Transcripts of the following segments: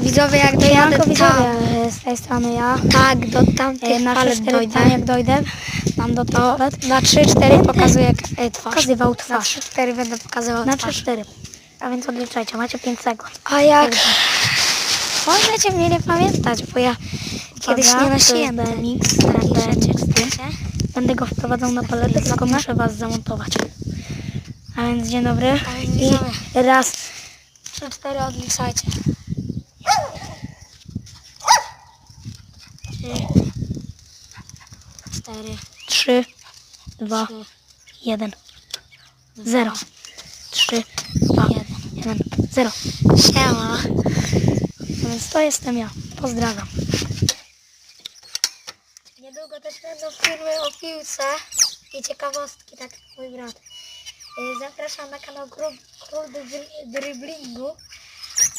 Widzowie, jak dojadę Siemanko tam, widzowie, e, z tej strony ja. tak, do E, tamtych Na palet 4 dojdę, tam jak dojdę, mam do to palet. na 3-4 pokazuję e, twarz. Pokazywał Na twarz. 3-4 będę pokazywał Na twarz. 3-4. A więc odliczajcie, macie 5 sekund. A jak... Możecie mnie nie pamiętać, bo ja kiedyś Uwaga, nie nosiłem BMX, wiecie? Będę go wprowadzał na paletę, tylko muszę was zamontować. A więc dzień dobry. I raz, 3-4 odliczajcie. Trzy, cztery, trzy, dwa, trzy, jeden, zero. Trzy, dwa, jeden, zero. Siema. A więc to jestem ja. Pozdrawiam. Niedługo też będą filmy o piłce i ciekawostki, tak jak mój brat. Y, Zapraszam na kanał Król, Król Driblingu.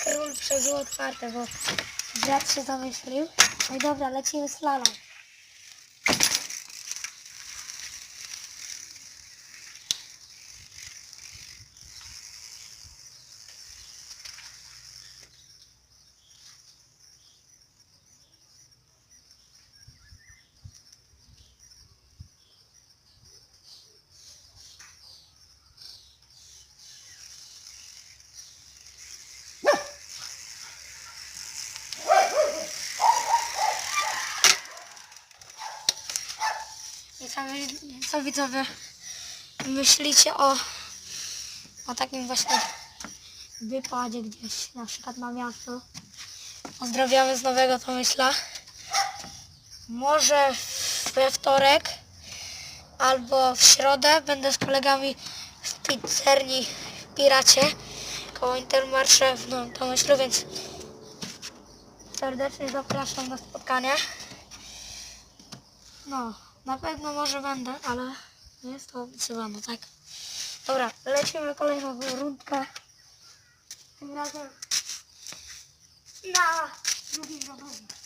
Król przez otwarte, bo brat się zamyślił. No i dobra, lecimy slalom. Co, wy- co widzowie myślicie o, o takim właśnie wypadzie gdzieś, na przykład na miasto? Pozdrawiamy z Nowego Tomyśla. Może we wtorek albo w środę będę z kolegami w pizzerni w Piracie koło Intermarsze w Nowym Tomyślu, więc serdecznie zapraszam na spotkanie. No, na pewno może będę, ale nie jest to obiecywane, tak? Dobra, lecimy kolejną rundkę. Tym razem na drugim rowerze.